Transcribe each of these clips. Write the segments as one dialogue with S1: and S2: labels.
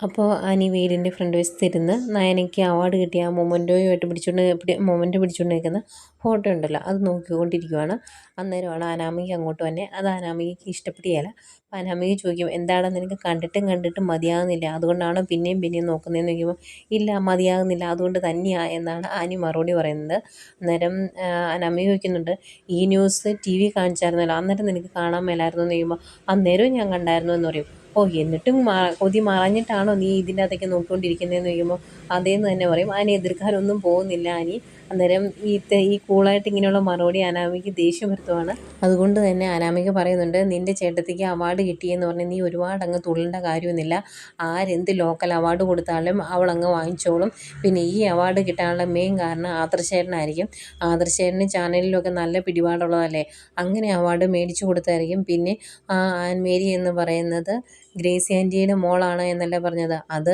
S1: അപ്പോൾ അനി വീടിന്റെ front വശത്തിരുന്ന് നയനയ്ക്ക് award കിട്ടിയ ആ മൊമെന്റോയുമായിട്ട് പിടിച്ചുകൊണ്ട് പിടി മൊമെന്റോ പിടിച്ചുകൊണ്ട് നിൽക്കുന്ന ഫോട്ടോ ഉണ്ടല്ലോ അത് നോക്കിക്കൊണ്ടിരിക്കുവാണ്. അന്നേരമാണ് അനാമിക അങ്ങോട്ട് വന്നെ. അത് അനാമികയ്ക്ക് ഇഷ്ടപ്പെടുകയില്ല അപ്പോൾ അനാമിക ചോദിക്കും എന്താണ് നിനക്ക് കണ്ടിട്ടും കണ്ടിട്ടും മതിയാകുന്നില്ല അതുകൊണ്ടാണ് പിന്നെയും പിന്നെയും നോക്കുന്നതെന്ന് ചോദിക്കുമ്പോൾ ഇല്ല മതിയാകുന്നില്ല അതുകൊണ്ട് തന്നെയാണ് എന്നാണ് ആനി മറുപടി പറയുന്നത്. അന്നേരം അനാമിക ചോദിക്കുന്നുണ്ട് ഈ ന്യൂസ് ടി വി കാണിച്ചായിരുന്നല്ലോ. അന്നേരം നിനക്ക് കാണാൻ മേലായിരുന്നു? എന്ന് ചോദിക്കുമ്പോൾ അന്നേരവും ഞാൻ കണ്ടായിരുന്നു എന്ന് പറയും. ഓ എന്നിട്ടും കൊതി മറഞ്ഞിട്ടാണോ നീ ഇതിന്റെ അകത്തേക്ക് നോക്കിക്കൊണ്ടിരിക്കുന്നതെന്ന് ചോദിക്കുമ്പോൾ അതേന്ന് തന്നെ പറയും. അതിനെ എതിർക്കാനൊന്നും പോകുന്നില്ല അനി അന്നേരം ഈ ഈ കൂളായിട്ട് ഇങ്ങനെയുള്ള മറുപടി അനാമിക്ക് ദേഷ്യം വരുത്തുവാണ് അതുകൊണ്ട് തന്നെ അനാമിക പറയുന്നുണ്ട് നിന്റെ ചേട്ടത്തിക്ക് അവാർഡ് കിട്ടിയെന്ന് പറഞ്ഞ് നീ ഒരുപാട് അങ്ങ് തുള്ളേണ്ട കാര്യമൊന്നുമില്ല. ആരെന്ത് ലോക്കൽ അവാർഡ് കൊടുത്താലും അവൾ അങ്ങ് വാങ്ങിച്ചോളും. പിന്നെ ഈ അവാർഡ് കിട്ടാനുള്ള മെയിൻ കാരണം ആദർശേട്ടനായിരിക്കും. ആദർശേട്ടന് ചാനലിലൊക്കെ നല്ല പിടിപാടുള്ളതല്ലേ? അങ്ങനെ അവാർഡ് മേടിച്ചു കൊടുത്തായിരിക്കും. പിന്നെ ആ ആൻമേരി എന്ന് പറയുന്നത് ഗ്രേസി ആന്റിയുടെ മോളാണ് എന്നല്ല പറഞ്ഞത്. അത്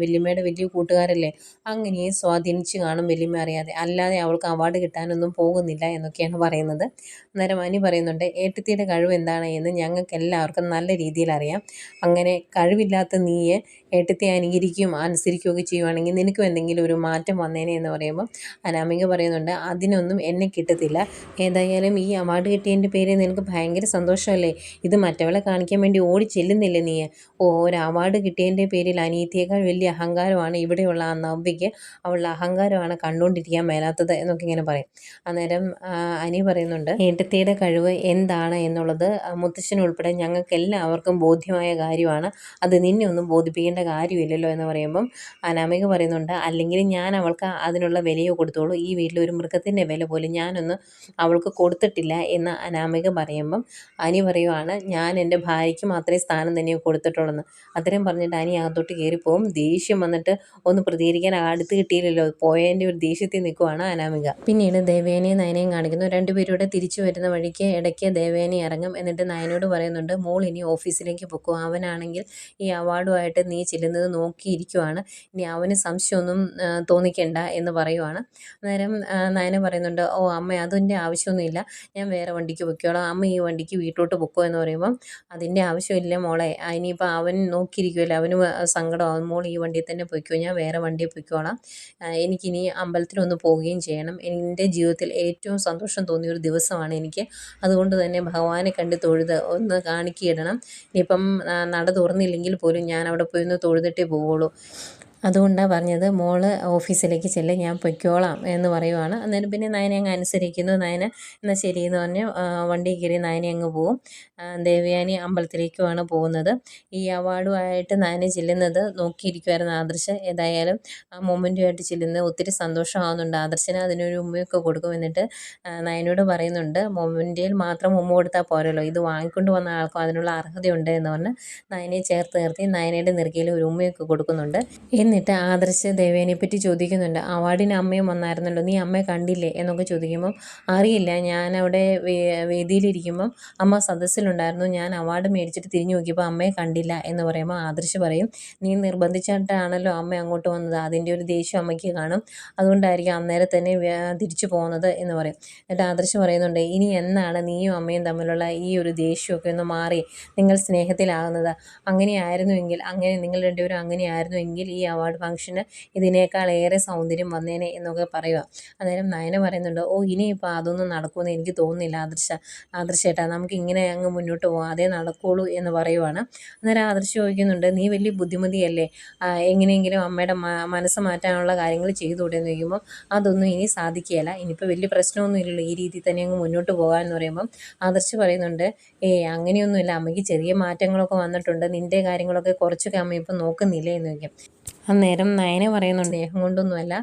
S1: വല്യമ്മയുടെ വലിയ കൂട്ടുകാരല്ലേ? അങ്ങനെ സ്വാധീനിച്ച് കാണും വല്യമ്മ അറിയാതെ. അല്ലാതെ അവൾക്ക് അവാർഡ് കിട്ടാനൊന്നും പോകുന്നില്ല എന്നൊക്കെയാണ് പറയുന്നത്. അന്നേരം അനി പറയുന്നുണ്ട് ഏട്ടത്തിയുടെ കഴിവ് എന്താണ് എന്ന് ഞങ്ങൾക്ക് എല്ലാവർക്കും നല്ല രീതിയിൽ അറിയാം. അങ്ങനെ കഴിവില്ലാത്ത നീയെ ഏട്ടത്തെ അനുകരിക്കുകയും അനുസരിക്കുകയൊക്കെ ചെയ്യുവാണെങ്കിൽ നിനക്കും എന്തെങ്കിലും ഒരു മാറ്റം വന്നേനെ എന്ന് പറയുമ്പോൾ അനാമിക പറയുന്നുണ്ട് അതിനൊന്നും എന്നെ കിട്ടത്തില്ല. ഏതായാലും ഈ അവാർഡ് കിട്ടിയതിന്റെ പേര് നിനക്ക് ഭയങ്കര സന്തോഷമല്ലേ? ഇത് മറ്റവളെ കാണിക്കാൻ വേണ്ടി ഓടി ചെല്ലുന്നില്ലേ. നീ. ഓ ഒരു അവാർഡ് കിട്ടിയതിന്റെ പേരിൽ അനിയത്തിയേക്കാൾ വലിയ അഹങ്കാരമാണ് ഇവിടെയുള്ള ആ നവ്യയ്ക്ക്. അവളുടെ അഹങ്കാരമാണ് കണ്ടുകൊണ്ടിരിക്കാൻ മേലാത്തത് എന്നൊക്കെ ഇങ്ങനെ പറയും. അന്നേരം അനി പറയുന്നുണ്ട് ഏട്ടത്തിയുടെ കഴിവ് എന്താണ് എന്നുള്ളത് മുത്തശ്ശനുൾപ്പെടെ ഞങ്ങൾക്ക് എല്ലാവർക്കും ബോധ്യമായ കാര്യമാണ്. അത് നിന്നെ ഒന്നും ബോധിപ്പിക്കേണ്ട കാര്യമില്ലല്ലോ എന്ന് പറയുമ്പം അനാമിക പറയുന്നുണ്ട് അല്ലെങ്കിൽ ഞാൻ അവൾക്ക് അതിനുള്ള വിലയോ കൊടുത്തോളൂ. ഈ വീട്ടിൽ ഒരു മൃഗത്തിന്റെ വില പോലും ഞാനൊന്നും അവൾക്ക് കൊടുത്തിട്ടില്ല എന്ന് അനാമിക പറയുമ്പം അനി പറയുവാണ് ഞാൻ എന്റെ ഭാര്യയ്ക്ക് മാത്രമേ സ്ഥാനം തന്നെ കൊടുത്തിട്ടുള്ളൂ അത്രയും പറഞ്ഞിട്ട് അനി അകത്തോട്ട് കയറിപ്പോവും ദേഷ്യം വന്നിട്ട് ഒന്ന് പ്രതികരിക്കാൻ അടുത്ത് കിട്ടിയില്ലല്ലോ. പോയതിന്റെ ഒരു ദേഷ്യത്തിൽ നിൽക്കുവാണ് അനാമിക. പിന്നീട് ദേവേനയും നയനയും കാണിക്കുന്നു. രണ്ടുപേരൂടെ തിരിച്ചു വരുന്ന വഴിക്ക് ഇടയ്ക്ക് ദേവേനെ ഇറങ്ങും എന്നിട്ട് നയനോട് പറയുന്നുണ്ട് മോൾ ഇനി ഓഫീസിലേക്ക് പൊക്കും. അവനാണെങ്കിൽ ഈ അവാർഡുമായിട്ട് നീ ചെല്ലുന്നത് നോക്കിയിരിക്കുവാണ്. ഇനി അവന് സംശയമൊന്നും തോന്നിക്കണ്ട എന്ന് പറയുവാണ്. അന്നേരം നയന പറയുന്നുണ്ട് ഓ അമ്മ അതിന്റെ ആവശ്യമൊന്നുമില്ല. ഞാൻ വേറെ വണ്ടിക്ക് പൊയ്ക്കോളാം. അമ്മ ഈ വണ്ടിക്ക് വീട്ടിലോട്ട് പൊക്കോ എന്ന് പറയുമ്പം അതിന്റെ ആവശ്യമില്ല മോളെ. ഇനിയിപ്പോൾ അവൻ നോക്കിയിരിക്കുമല്ലോ അവന് സങ്കടമാകും മോൾ ഈ വണ്ടിയിൽ തന്നെ പൊയ്ക്കോ ഞാൻ വേറെ വണ്ടിയിൽ പൊയ്ക്കോളാം. എനിക്കിനി അമ്പലത്തിലൊന്ന് പോവുകയും ചെയ്യണം. എന്റെ ജീവിതത്തിൽ ഏറ്റവും സന്തോഷം തോന്നിയ ഒരു ദിവസമാണ് എനിക്ക്. അതുകൊണ്ട് തന്നെ ഭഗവാനെ കണ്ട് തൊഴുത് ഒന്ന് കാണിക്കിടണം ഇനിയിപ്പം നട തുറന്നില്ലെങ്കിൽ പോലും ഞാൻ അവിടെ പോയി ഒന്ന് തൊഴുതിട്ടേ പോവുള്ളൂ. അതുകൊണ്ടാണ് പറഞ്ഞത് മോൾ ഓഫീസിലേക്ക് ചെല്ല് ഞാൻ പൊയ്ക്കോളാം എന്ന് പറയുവാണ്. അന്നേരം പിന്നെ നയനെ അങ്ങ് അനുസരിക്കുന്നു. നയന എന്നാൽ എന്ന് പറഞ്ഞ് വണ്ടി കയറി നയനെ അങ്ങ് പോവും. ദേവയാനി അമ്പലത്തിലേക്കുമാണ് പോകുന്നത്. ഈ അവാർഡുമായിട്ട് നയന ചെല്ലുന്നത് നോക്കിയിരിക്കുമായിരുന്നു ആദർശ്. ഏതായാലും ആ മൊമെന്റുമായിട്ട് ചെല്ലുന്നത് ഒത്തിരി സന്തോഷമാകുന്നുണ്ട് ആദർശന്. അതിനൊരു ഉമ്മയൊക്കെ കൊടുക്കും എന്നിട്ട് നയനോട് പറയുന്നുണ്ട് മൊമെന്റിൽ മാത്രം ഉമ്മ കൊടുത്താൽ പോരല്ലോ. ഇത് വാങ്ങിക്കൊണ്ട് വന്ന ആൾക്കും അതിനുള്ള അർഹതയുണ്ട് എന്ന് പറഞ്ഞ് നയനെ ചേർത്ത് നിർത്തി നയനയുടെ നെറുകയിൽ ഒരു ഉമ്മയൊക്കെ കൊടുക്കുന്നുണ്ട്. എന്നിട്ട് ആദർശ് ദേവേനെ പറ്റി ചോദിക്കുന്നുണ്ട്. അവാർഡിന് അമ്മയും വന്നായിരുന്നല്ലോ നീ അമ്മയെ കണ്ടില്ലേ? എന്നൊക്കെ ചോദിക്കുമ്പം അറിയില്ല ഞാൻ അവിടെ വേദിയിലിരിക്കുമ്പം അമ്മ സദസ്സിലുണ്ടായിരുന്നു. ഞാൻ അവാർഡ് മേടിച്ചിട്ട് തിരിഞ്ഞു നോക്കിയപ്പോൾ അമ്മയെ കണ്ടില്ല. എന്ന് പറയുമ്പോൾ ആദർശ് പറയും നീ നിർബന്ധിച്ചിട്ടാണല്ലോ അമ്മ അങ്ങോട്ട് വന്നത്. അതിന്റെ ഒരു ദേഷ്യം അമ്മയ്ക്ക് കാണും. അതുകൊണ്ടായിരിക്കും അന്നേരം തന്നെ തിരിച്ചു പോകുന്നത് എന്ന് പറയും. എന്നിട്ട് ആദർശ് പറയുന്നുണ്ട് ഇനി എന്നാണ് നീയും അമ്മയും തമ്മിലുള്ള ഈ ഒരു ദേഷ്യമൊക്കെ ഒന്ന് മാറി നിങ്ങൾ സ്നേഹത്തിലാകുന്നത്? അങ്ങനെയായിരുന്നുവെങ്കിൽ അങ്ങനെ നിങ്ങൾ രണ്ടുപേരും അങ്ങനെയായിരുന്നുവെങ്കിൽ ഈ ഫംഗ്ഷന് ഇതിനേക്കാൾ ഏറെ സൗന്ദര്യം വന്നേനെ എന്നൊക്കെ പറയുക. അന്നേരം നയന പറയുന്നുണ്ട് ഓ ഇനിയിപ്പോൾ അതൊന്നും നടക്കുമെന്ന് എനിക്ക് തോന്നുന്നില്ല. ആദർശ ആദർശേട്ടാ നമുക്ക് ഇങ്ങനെ അങ്ങ് മുന്നോട്ട് പോകാം അതേ നടക്കുള്ളൂ എന്ന് പറയുവാണ്. അന്നേരം ആദർശ് ചോദിക്കുന്നുണ്ട് നീ വലിയ ബുദ്ധിമതിയല്ലേ? എങ്ങനെയെങ്കിലും അമ്മയുടെ മനസ്സ് മാറ്റാനുള്ള കാര്യങ്ങൾ ചെയ്തുകൂടെ എന്ന് ചോദിക്കുമ്പോൾ അതൊന്നും ഇനി സാധിക്കുകയില്ല. ഇനിയിപ്പോൾ വലിയ പ്രശ്നമൊന്നും ഇല്ലല്ലോ. ഈ രീതിയിൽ തന്നെ അങ്ങ് മുന്നോട്ട് പോകാൻ എന്ന് പറയുമ്പം ആദർശ് പറയുന്നുണ്ട് ഏ അങ്ങനെയൊന്നുമില്ല. അമ്മയ്ക്ക് ചെറിയ മാറ്റങ്ങളൊക്കെ വന്നിട്ടുണ്ട്. നിന്റെ കാര്യങ്ങളൊക്കെ കുറച്ചൊക്കെ അമ്മ ഇപ്പം നോക്കുന്നില്ലേ? എന്ന് ചോദിക്കും. അന്നേരം നയനെ പറയുന്നുണ്ട് സ്നേഹം കൊണ്ടൊന്നുമല്ല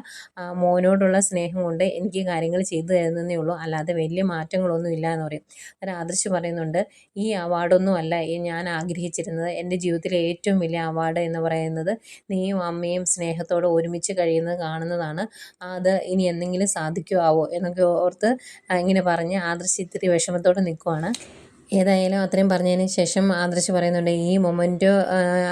S1: മോനോടുള്ള സ്നേഹം കൊണ്ട് എനിക്ക് കാര്യങ്ങൾ ചെയ്തു തരുന്നതേ ഉള്ളൂ. അല്ലാതെ വലിയ മാറ്റങ്ങളൊന്നും ഇല്ല എന്ന് പറയും. അന്നേരം ആദർശ് പറയുന്നുണ്ട് ഈ അവാർഡൊന്നും അല്ല ഞാൻ ആഗ്രഹിച്ചിരുന്നത്. എന്റെ ജീവിതത്തിലെ ഏറ്റവും വലിയ അവാർഡ് എന്ന് പറയുന്നത് നീയും അമ്മയും സ്നേഹത്തോടെ ഒരുമിച്ച് കഴിയുന്നത് കാണുന്നതാണ്. അത് ഇനി എന്തെങ്കിലും സാധിക്കുമോ എന്നൊക്കെ ഓർത്ത് ഇങ്ങനെ പറഞ്ഞ് ആദർശ് ഇത്തിരി വിഷമത്തോടെ നിൽക്കുവാണ്. ഏതായാലും അത്രയും പറഞ്ഞതിന് ശേഷം ആദർശ് പറയുന്നുണ്ട് ഈ മൊമെന്റോ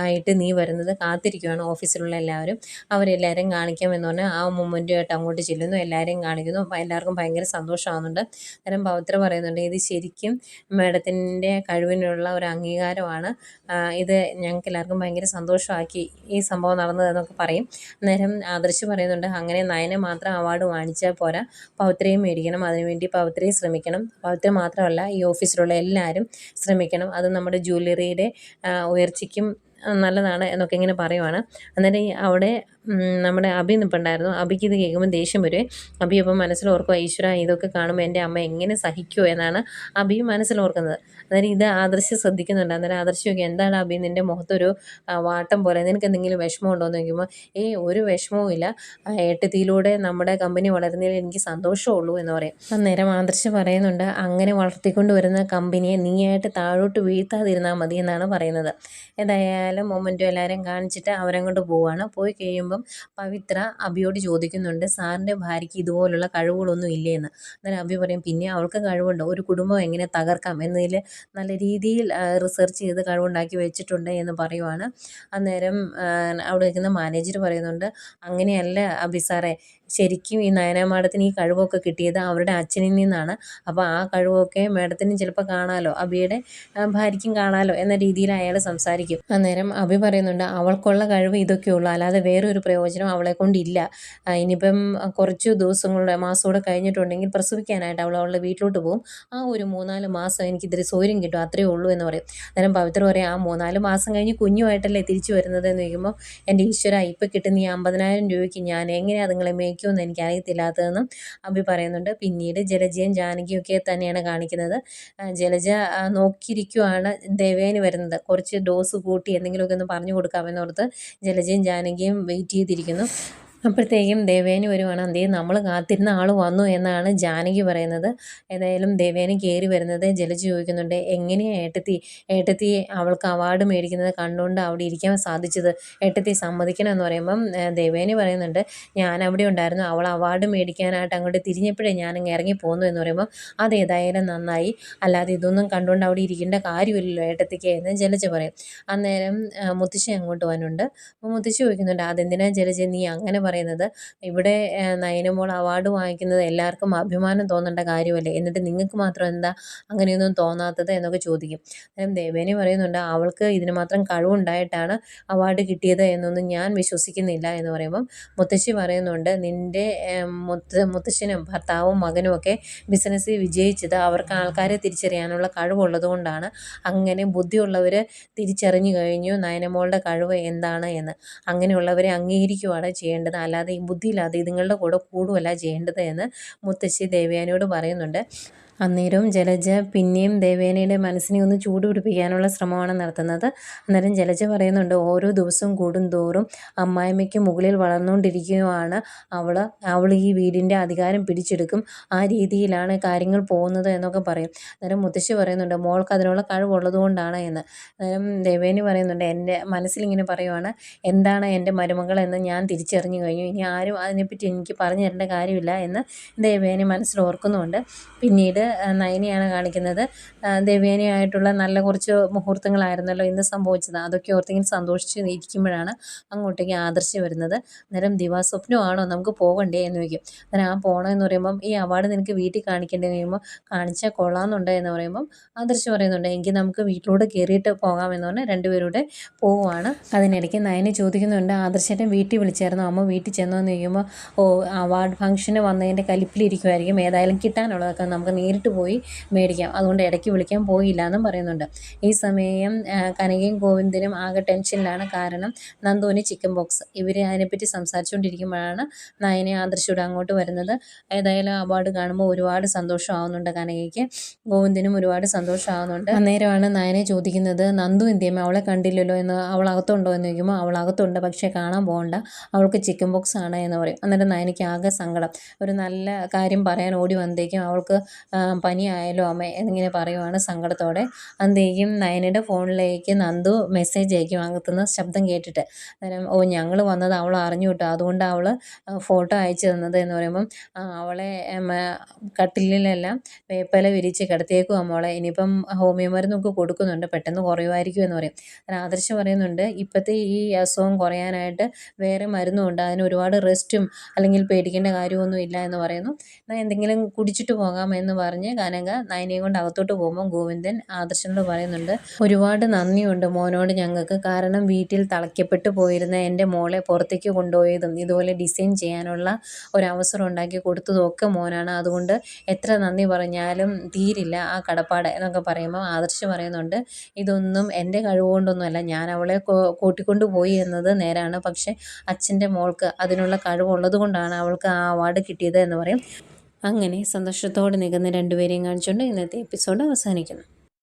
S1: ആയിട്ട് നീ വരുന്നത് കാത്തിരിക്കുകയാണ് ഓഫീസിലുള്ള എല്ലാവരും. അവരെല്ലാവരെയും കാണിക്കാമെന്ന് പറഞ്ഞാൽ ആ മൊമെന്റോ ആയിട്ട് അങ്ങോട്ട് ചെല്ലുന്നു. എല്ലാവരെയും കാണിക്കുന്നു. എല്ലാവർക്കും ഭയങ്കര സന്തോഷമാകുന്നുണ്ട് അന്നേരം പവിത്ര പറയുന്നുണ്ട് ഇത് ശരിക്കും മേഡത്തിന്റെ കഴിവിനുള്ള ഒരു അംഗീകാരമാണ്. ഇത് ഞങ്ങൾക്ക് എല്ലാവർക്കും ഭയങ്കര സന്തോഷമാക്കി ഈ സംഭവം നടന്നതെന്നൊക്കെ പറയും. അന്നേരം ആദർശ് പറയുന്നുണ്ട് അങ്ങനെ നയനെ മാത്രം അവാർഡ് വാങ്ങിച്ചാൽ പോരാ. പവിത്രയും മേടിക്കണം. അതിനുവേണ്ടി പവിത്രയും ശ്രമിക്കണം. പവിത്ര മാത്രമല്ല ഈ ഓഫീസിലുള്ള എല്ലാവരും ശ്രമിക്കണം. അത് നമ്മുടെ ജ്വല്ലറിയുടെ ഉയർച്ചയ്ക്കും നല്ലതാണ് എന്നൊക്കെ ഇങ്ങനെ പറയുവാണ്. അന്നേരം അവിടെ നമ്മുടെ അഭി നിൽപ്പുണ്ടായിരുന്നു അഭിക്ക് ഇത് കേൾക്കുമ്പോൾ ദേഷ്യം വരുവേ. അഭി അപ്പം മനസ്സിലോർക്കുക ഈശ്വര ഇതൊക്കെ കാണുമ്പോൾ എന്റെ അമ്മ എങ്ങനെ സഹിക്കുമോ എന്നാണ് അഭി മനസ്സിലോർക്കുന്നത് അന്നേരം ഇത് ആദർശ് ശ്രദ്ധിക്കുന്നുണ്ട്. അന്നേരം ആദർശ് ചോദിക്കും എന്താണ് അഭി നിന്റെ മുഖത്തൊരു വാട്ടം പോലെ? നിനക്ക് എന്തെങ്കിലും വിഷമമുണ്ടോ എന്ന് ചോദിക്കുമ്പോൾ ഏ ഒരു വിഷമവും ഇല്ല. ഏട്ടത്തിയിലൂടെ നമ്മുടെ കമ്പനി വളരുന്നതിൽ എനിക്ക് സന്തോഷമുള്ളൂ എന്ന് പറയും. അന്നേരം ആദർശ് പറയുന്നുണ്ട് അങ്ങനെ വളർത്തിക്കൊണ്ട് വരുന്ന കമ്പനിയെ നീയായിട്ട് താഴോട്ട് വീഴ്ത്താതിരുന്നാൽ മതി എന്നാണ് പറയുന്നത്. ഏതായാലും മൊമെന്റോ എല്ലാവരും കാണിച്ചിട്ട് അവരങ്ങോട്ട് പോവുകയാണ് പോയി കഴിയുമ്പം പവിത്ര അബിയോട് ചോദിക്കുന്നുണ്ട് സാറിന്റെ ഭാര്യയ്ക്ക് ഇതുപോലുള്ള കഴിവുകളൊന്നും ഇല്ലേ എന്ന് അന്നേരം അബി പറയും പിന്നെ അവൾക്ക് കഴിവുണ്ട്? ഒരു കുടുംബം എങ്ങനെ തകർക്കാം? എന്നതിൽ നല്ല രീതിയിൽ റിസർച്ച് ചെയ്ത് കഴിവുണ്ടാക്കി വെച്ചിട്ടുണ്ട് എന്ന് പറയുവാണ്. അന്നേരം അവിടെ നിൽക്കുന്ന മാനേജർ പറയുന്നുണ്ട് അങ്ങനെയല്ല അബി സാറേ ശരിക്കും ഈ നയന മാഡത്തിന് ഈ കഴിവൊക്കെ കിട്ടിയത് അവരുടെ അച്ഛനിൽ നിന്നാണ്. അപ്പോൾ ആ കഴിവൊക്കെ മാഡത്തിന് ചിലപ്പോൾ കാണാമല്ലോ അബിയുടെ ഭാര്യയ്ക്കും കാണാമല്ലോ എന്ന രീതിയിൽ അയാൾ സംസാരിക്കും. അന്നേരം അഭി പറയുന്നുണ്ട് അവൾക്കുള്ള കഴിവ് ഇതൊക്കെ ഉള്ളൂ. അല്ലാതെ വേറൊരു പ്രയോജനം അവളെ കൊണ്ടില്ല. ഇനിയിപ്പം കുറച്ച് ദിവസങ്ങളുടെ മാസമൂടെ കഴിഞ്ഞിട്ടുണ്ടെങ്കിൽ പ്രസവിക്കാനായിട്ട് അവൾ അവളുടെ വീട്ടിലോട്ട് പോകും. ആ ഒരു മൂന്നാൽ മാസം എനിക്ക് ഇത്തിരി സൗകര്യം കിട്ടും അത്രയേ ഉള്ളൂ എന്ന് പറയും. അന്നേരം പവിത്ര പറയും ആ മൂന്നാൽ മാസം കഴിഞ്ഞ് കുഞ്ഞുമായിട്ടല്ലേ തിരിച്ചു വരുന്നത്? എന്ന് ചോദിക്കുമ്പോൾ എന്റെ ഈശ്വര ഇപ്പം കിട്ടുന്ന ഈ അമ്പതിനായിരം രൂപയ്ക്ക് ഞാൻ എങ്ങനെയാണ് അതുങ്ങളെ മേയ്ക്കുമെന്ന് എനിക്കറിയത്തില്ലാത്തതെന്നും അഭി പറയുന്നുണ്ട്. പിന്നീട് ജലജയും ജാനകിയൊക്കെ തന്നെയാണ് കാണിക്കുന്നത്. ജലജ നോക്കിയിരിക്കുവാണ് ദേവേന് വരുന്നത്. കുറച്ച് ഡോസ് കൂട്ടി എന്തെങ്കിലുമൊക്കെ ഒന്ന് പറഞ്ഞു കൊടുക്കാമെന്നോർത്ത് ജലജയും ജാനകിയും വെയിറ്റ് ചെയ്തിരിക്കുന്നു. അപ്പോഴത്തേക്കും ദേവേനി വരുവാണ്. അന്തേ നമ്മൾ കാത്തിരുന്ന ആൾ വന്നു എന്നാണ് ജാനകി പറയുന്നത്. ഏതായാലും ദേവേനി കയറി വരുന്നത് ജലജ ചോദിക്കുന്നുണ്ട് എങ്ങനെയാണ് ഏട്ടത്തി? ഏട്ടത്തി അവൾക്ക് അവാർഡ് മേടിക്കുന്നത് കണ്ടുകൊണ്ട് അവിടെ ഇരിക്കാൻ സാധിച്ചത്? ഏട്ടത്തി സമ്മതിക്കണം എന്ന് പറയുമ്പം ദേവേനി പറയുന്നുണ്ട് ഞാൻ അവിടെ ഉണ്ടായിരുന്നു. അവൾ അവാർഡ് മേടിക്കാനായിട്ട് അങ്ങോട്ട് തിരിഞ്ഞപ്പോഴേ ഞാനങ്ങ് ഇറങ്ങി പോന്നു എന്ന് പറയുമ്പോൾ അതേതായാലും നന്നായി. അല്ലാതെ ഇതൊന്നും കണ്ടുകൊണ്ട് അവിടെ ഇരിക്കേണ്ട കാര്യമില്ലല്ലോ ഏട്ടത്തിക്ക് എന്ന് ജലജ പറയും. അന്നേരം മുത്തശ്ശി അങ്ങോട്ട് വന്നുണ്ട് അപ്പോൾ മുത്തശ്ശി ചോദിക്കുന്നുണ്ട് അതെന്തിനാ ജലജ? നീ അങ്ങനെ പറയുന്നത് ഇവിടെ നയനമോൾ അവാർഡ് വാങ്ങിക്കുന്നത് എല്ലാവർക്കും അഭിമാനം തോന്നേണ്ട കാര്യമല്ലേ? എന്നിട്ട് നിങ്ങൾക്ക് മാത്രം എന്താ അങ്ങനെയൊന്നും തോന്നാത്തത്? എന്നൊക്കെ ചോദിക്കും. അന്നേരം ദേവേനി പറയുന്നുണ്ട് അവൾക്ക് ഇതിന് മാത്രം കഴിവുണ്ടായിട്ടാണ് അവാർഡ് കിട്ടിയത് എന്നൊന്നും ഞാൻ വിശ്വസിക്കുന്നില്ല. എന്ന് പറയുമ്പം മുത്തശ്ശി പറയുന്നുണ്ട് നിന്റെ മുത്ത മുത്തശ്ശനും ഭർത്താവും മകനും ഒക്കെ ബിസിനസ്സിൽ വിജയിച്ചത് അവർക്ക് ആൾക്കാരെ തിരിച്ചറിയാനുള്ള കഴിവുള്ളത് കൊണ്ടാണ്. അങ്ങനെ ബുദ്ധിയുള്ളവർ തിരിച്ചറിഞ്ഞു കഴിഞ്ഞു നയനമോളുടെ കഴിവ് എന്താണ് എന്ന്. അങ്ങനെയുള്ളവരെ അംഗീകരിക്കുകയാണ് ചെയ്യേണ്ടത്. അല്ലാതെ ഈ ബുദ്ധിയില്ലാതെ ഇതുങ്ങളുടെ കൂടെ കൂടുകയല്ല ചെയ്യേണ്ടത് എന്ന് മുത്തശ്ശി ദേവയാനിയോട് പറയുന്നുണ്ട്. അന്നേരവും ജലജ പിന്നെയും ദേവേനയുടെ മനസ്സിനെ ഒന്ന് ചൂട് പിടിപ്പിക്കാനുള്ള ശ്രമമാണ് നടത്തുന്നത്. അന്നേരം ജലജ പറയുന്നുണ്ട് ഓരോ ദിവസവും കൂടും തോറും അമ്മായിമ്മയ്ക്ക് മുകളിൽ വളർന്നുകൊണ്ടിരിക്കുകയാണ്. അവൾ അവൾ ഈ വീടിന്റെ അധികാരം പിടിച്ചെടുക്കും. ആ രീതിയിലാണ് കാര്യങ്ങൾ പോകുന്നത് എന്നൊക്കെ പറയും. അന്നേരം മുത്തശ്ശി പറയുന്നുണ്ട് മോൾക്ക് അതിനുള്ള കഴിവുള്ളതുകൊണ്ടാണ് എന്ന്. അന്നേരം ദേവേനി പറയുന്നുണ്ട് എന്റെ മനസ്സിലിങ്ങനെ പറയുവാണ്. എന്താണ് എന്റെ മരുമകൾ എന്ന് ഞാൻ തിരിച്ചറിഞ്ഞു കഴിഞ്ഞു. ഇനി ആരും അതിനെപ്പറ്റി എനിക്ക് പറഞ്ഞു തരേണ്ട കാര്യമില്ല എന്ന് ദേവേനി മനസ്സിൽ ഓർക്കുന്നുണ്ട്. പിന്നീട് നയനയാണ് കാണിക്കുന്നത്. ദേവേനയായിട്ടുള്ള നല്ല കുറച്ച് മുഹൂർത്തങ്ങളായിരുന്നല്ലോ ഇന്ന് സംഭവിച്ചത്. അതൊക്കെ ഓർത്തിങ്ങനെ സന്തോഷിച്ച് ഇരിക്കുമ്പോഴാണ് അങ്ങോട്ടേക്ക് ആദർശം വരുന്നത്. അന്നേരം ദിവാസ്വപ്നമാണോ നമുക്ക് പോകണ്ടേ എന്ന് ചോദിക്കും. അന്നേരം ആ പോകണം എന്ന് പറയുമ്പം ഈ അവാർഡ് നിനക്ക് വീട്ടിൽ കാണിക്കേണ്ടി കഴിയുമ്പോൾ കാണിച്ചാൽ കൊള്ളാമെന്നുണ്ട് എന്ന് പറയുമ്പം ആദർശം പറയുന്നുണ്ട്. എങ്കിൽ നമുക്ക് വീട്ടിലൂടെ കയറിയിട്ട് പോകാമെന്ന് പറഞ്ഞ് രണ്ടുപേരൂടെ പോവുകയാണ് അതിനിടയ്ക്ക് നയനെ ചോദിക്കുന്നുണ്ട് ആദർശേട്ടൻ വീട്ടിൽ വിളിച്ചായിരുന്നു? അമ്മ വീട്ടിൽ ചെന്നോ? എന്ന് ചോദിക്കുമ്പോൾ ഓ അവാർഡ് ഫംഗ്ഷന് വന്നതിന്റെ കലിപ്പിലിരിക്കുമായിരിക്കും ഏതായാലും കിട്ടാനുള്ളതൊക്കെ നമുക്ക് നേരിട്ട് പോയി മേടിക്കാം. അതുകൊണ്ട് ഇടയ്ക്ക് വിളിക്കാൻ പോയില്ല എന്നും പറയുന്നുണ്ട്. ഈ സമയം കനകയും ഗോവിന്ദനും ആകെ ടെൻഷനിലാണ്. കാരണം നന്ദുവിന് ചിക്കൻ ബോക്സ് ഇവർ അതിനെപ്പറ്റി സംസാരിച്ചുകൊണ്ടിരിക്കുമ്പോഴാണ് നയനെ ആദർശയുടെ അങ്ങോട്ട് വരുന്നത്. ഏതായാലും അവാർഡ് കാണുമ്പോൾ ഒരുപാട് സന്തോഷമാവുന്നുണ്ട് കനകയ്ക്ക്. ഗോവിന്ദനും ഒരുപാട് സന്തോഷമാവുന്നുണ്ട്. അന്നേരമാണ് നയനെ ചോദിക്കുന്നത് നന്ദു എന്തിയമ്മ അവളെ കണ്ടില്ലല്ലോ എന്ന് അവൾ അകത്തുണ്ടോ എന്ന് ചോദിക്കുമ്പോൾ അവൾ അകത്തുണ്ട് പക്ഷേ കാണാൻ പോകണ്ട അവൾക്ക് ചിക്കൻ ബോക്സ് ആണ് എന്ന് പറയും. അന്നേരം നയനയ്ക്ക് ആകെ സങ്കടം. ഒരു നല്ല കാര്യം പറയാൻ ഓടി വന്നേക്കും. അവൾക്ക് ആ, പനി ആയാലോ അമ്മ എന്നിങ്ങനെ പറയുവാണ് സങ്കടത്തോടെ. അന്തേക്കും നയനയുടെ ഫോണിലേക്ക് നന്ദു മെസ്സേജ് അയക്കും അകത്തുനിന്ന് ശബ്ദം കേട്ടിട്ട്. അന്നേരം ഓ ഞങ്ങൾ വന്നത് അവൾ അറിഞ്ഞു കിട്ടും അതുകൊണ്ട് അവൾ ഫോട്ടോ അയച്ചു തന്നത് എന്ന് പറയുമ്പം അവളെ കട്ടിലെല്ലാം വേപ്പല വിരിച്ച് കിടത്തിയേക്കും അമ്മോളെ ഇനിയിപ്പം ഹോമിയോ മരുന്നൊക്കെ കൊടുക്കുന്നുണ്ട് പെട്ടെന്ന് കുറയുമായിരിക്കും എന്ന് പറയും. ആദർശ് പറയുന്നുണ്ട് ഇപ്പോഴത്തെ ഈ അസുഖം കുറയാനായിട്ട് വേറെ മരുന്നുമുണ്ട് അതിന് ഒരുപാട് റെസ്റ്റും അല്ലെങ്കിൽ പേടിക്കേണ്ട കാര്യമൊന്നും ഇല്ല എന്ന് പറയുന്നു. എന്നാൽ എന്തെങ്കിലും കുടിച്ചിട്ട് പോകാം എന്ന് പറഞ്ഞ് കനക നയനയും കൊണ്ട് അകത്തോട്ട് പോകുമ്പോൾ ഗോവിന്ദൻ ആദർശനോട് പറയുന്നുണ്ട് ഒരുപാട് നന്ദിയുണ്ട് മോനോട് ഞങ്ങൾക്ക്. കാരണം വീട്ടിൽ തളയ്ക്കപ്പെട്ടു പോയിരുന്ന എന്റെ മോളെ പുറത്തേക്ക് കൊണ്ടുപോയതും ഇതുപോലെ ഡിസൈൻ ചെയ്യാനുള്ള ഒരവസരം ഉണ്ടാക്കി കൊടുത്തതും ഒക്കെ മോനാണ്. അതുകൊണ്ട് എത്ര നന്ദി പറഞ്ഞാലും തീരില്ല ആ കടപ്പാട് എന്നൊക്കെ പറയുമ്പോൾ ആദർശ് പറയുന്നുണ്ട് ഇതൊന്നും എന്റെ കഴിവുകൊണ്ടൊന്നുമല്ല. ഞാൻ അവളെ കൂട്ടിക്കൊണ്ട് പോയി എന്നത് നേരാണ്. പക്ഷേ അച്ഛന്റെ മോൾക്ക് അതിനുള്ള കഴിവുള്ളത് കൊണ്ടാണ് അവൾക്ക് ആ അവാർഡ് കിട്ടിയത് എന്ന് പറയും. അങ്ങനെ സന്തോഷത്തോടെ നിൽക്കുന്ന രണ്ടുപേരെയും കാണിച്ചുകൊണ്ട് ഇന്നത്തെ എപ്പിസോഡ് അവസാനിക്കുന്നു.